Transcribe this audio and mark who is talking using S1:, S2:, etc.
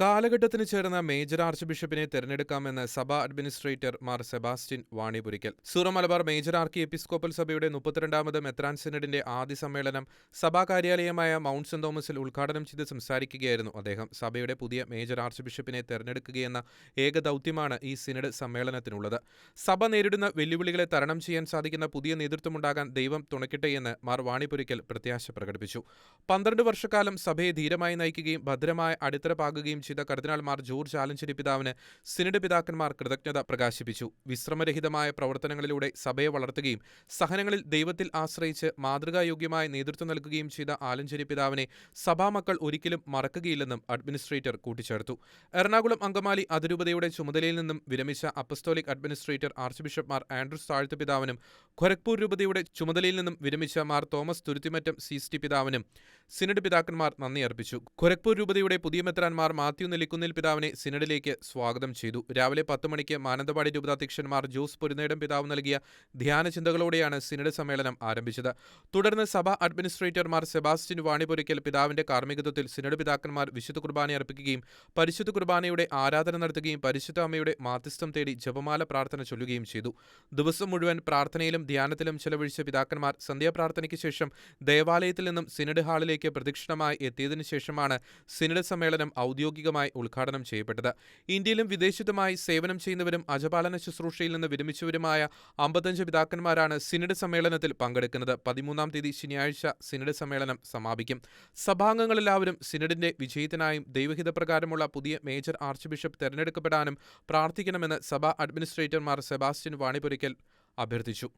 S1: കാലഘട്ടത്തിന് ചേർന്ന major arch ബിഷപ്പിനെ തെരഞ്ഞെടുക്കാമെന്ന് സഭാ അഡ്മിനിസ്ട്രേറ്റർ മാർ സെബാസ്റ്റ്യൻ വാണിപുരിക്കൽ. സൂറ മലബാർ മേജർ ആർക്കി എപ്പിസ്കോപ്പൽ സഭയുടെ മുപ്പത്തിരണ്ടാമത് മെത്രാൻ സിനഡിന്റെ ആദ്യ സമ്മേളനം സഭാ കാര്യാലയമായ മൗണ്ട് സെന്റ് തോമസിൽ ഉദ്ഘാടനം ചെയ്ത് സംസാരിക്കുകയായിരുന്നു അദ്ദേഹം. സഭയുടെ പുതിയ മേജർ ആർച്ച് ബിഷപ്പിനെ തെരഞ്ഞെടുക്കുകയെന്ന ഏക ദൗത്യമാണ് ഈ സിനഡ് സമ്മേളനത്തിനുള്ളത്. സഭ നേരിടുന്ന വെല്ലുവിളികളെ തരണം ചെയ്യാൻ സാധിക്കുന്ന പുതിയ നേതൃത്വമുണ്ടാകാൻ ദൈവം തുണയ്ക്കട്ടെയെന്ന് മാർ വാണിപുരിക്കൽ പ്രത്യാശ പ്രകടിപ്പിച്ചു. പന്ത്രണ്ട് വർഷക്കാലം സഭയെ ധീരമായി നയിക്കുകയും ഭദ്രമായ അടിത്തറ പാകുകയും ചെയ്ത കർദിനാൾമാർ ജോർജ് ആലഞ്ചേരി പിതാവിന് സിനഡ് പിതാക്കന്മാർ കൃതജ്ഞത പ്രകാശിപ്പിച്ചു. വിശ്രമരഹിതമായ പ്രവർത്തനങ്ങളിലൂടെ സഭയെ വളർത്തുകയും സഹനങ്ങളിൽ ദൈവത്തിൽ ആശ്രയിച്ച് മാതൃകായോഗ്യമായ നേതൃത്വം നൽകുകയും ചെയ്ത ആലഞ്ചേരി പിതാവിനെ സഭാമക്കൾ ഒരിക്കലും മറക്കുകയില്ലെന്നും അഡ്മിനിസ്ട്രേറ്റർ കൂട്ടിച്ചേർത്തു. എറണാകുളം അങ്കമാലി അതിരൂപതയുടെ ചുമതലയിൽ നിന്നും വിരമിച്ച അപ്പസ്തോലിക് അഡ്മിനിസ്ട്രേറ്റർ ആർച്ച് ബിഷപ്പ്മാർ ആൻഡ്രൂസ് താഴ്ത്തു പിതാവിനും ഖൊരഗ്പൂർ രൂപതയുടെ ചുമതലയിൽ നിന്നും വിരമിച്ച മാർ തോമസ് തുരുത്തിമറ്റം സി പിതാവിനും സിനഡ് പിതാക്കന്മാർ നന്ദി അർപ്പിച്ചു. ഖൊരക്പൂർ രൂപതയുടെ പുതിയ മെത്രാൻമാർ മാത്യു നെല്ലിക്കുന്നിൽ പിതാവിനെ സിനഡിലേക്ക് സ്വാഗതം ചെയ്തു. രാവിലെ പത്ത് മണിക്ക് മാനന്തവാടി രൂപതാധ്യക്ഷന്മാർ ജോസ് പൊരുന്നേടം പിതാവ് നൽകിയ ധ്യാന ചിന്തകളോടെയാണ് സിനഡ് സമ്മേളനം ആരംഭിച്ചത്. തുടർന്ന് സഭ അഡ്മിനിസ്ട്രേറ്റർമാർ സെബാസ്റ്റ്യൻ വാണിപൊരിക്കൽ പിതാവിന്റെ കാർമ്മികത്വത്തിൽ സിനഡ് പിതാക്കന്മാർ വിശുദ്ധ കുർബാന അർപ്പിക്കുകയും പരിശുദ്ധ കുർബാനയുടെ ആരാധന നടത്തുകയും പരിശുദ്ധ അമ്മയുടെ മാധ്യസ്ഥം തേടി ജപമാല പ്രാർത്ഥന ചൊല്ലുകയും ചെയ്തു. ദിവസം മുഴുവൻ പ്രാർത്ഥനയിലും ധ്യാനത്തിലും ചെലവഴിച്ച പിതാക്കന്മാർ സന്ധ്യാപ്രാർത്ഥനയ്ക്ക് ശേഷം ദേവാലയത്തിൽ നിന്നും സിനഡ് ഹാളിലേക്ക് പ്രദക്ഷിണമായി എത്തിയതിനു ശേഷമാണ് സിനഡ് സമ്മേളനം ഔദ്യോഗികമായി ഉദ്ഘാടനം ചെയ്യപ്പെട്ടത്. ഇന്ത്യയിലും വിദേശത്തുമായി സേവനം ചെയ്യുന്നവരും അജപാലന ശുശ്രൂഷയിൽ നിന്ന് വിരമിച്ചവരുമായ അമ്പത്തഞ്ച് പിതാക്കന്മാരാണ് സിനഡ് സമ്മേളനത്തിൽ പങ്കെടുക്കുന്നത്. പതിമൂന്നാം തീയതി ശനിയാഴ്ച സിനഡ് സമ്മേളനം സമാപിക്കും. സഭാംഗങ്ങളെല്ലാവരും സിനഡിന്റെ വിജയത്തിനായും ദൈവഹിതപ്രകാരമുള്ള പുതിയ മേജർ ആർച്ച് ബിഷപ്പ് തെരഞ്ഞെടുക്കപ്പെടാനും പ്രാർത്ഥിക്കണമെന്ന് സഭാ അഡ്മിനിസ്ട്രേറ്റർമാർ സെബാസ്റ്റ്യൻ വാണിപുരയ്ക്കൽ അഭ്യർത്ഥിച്ചു.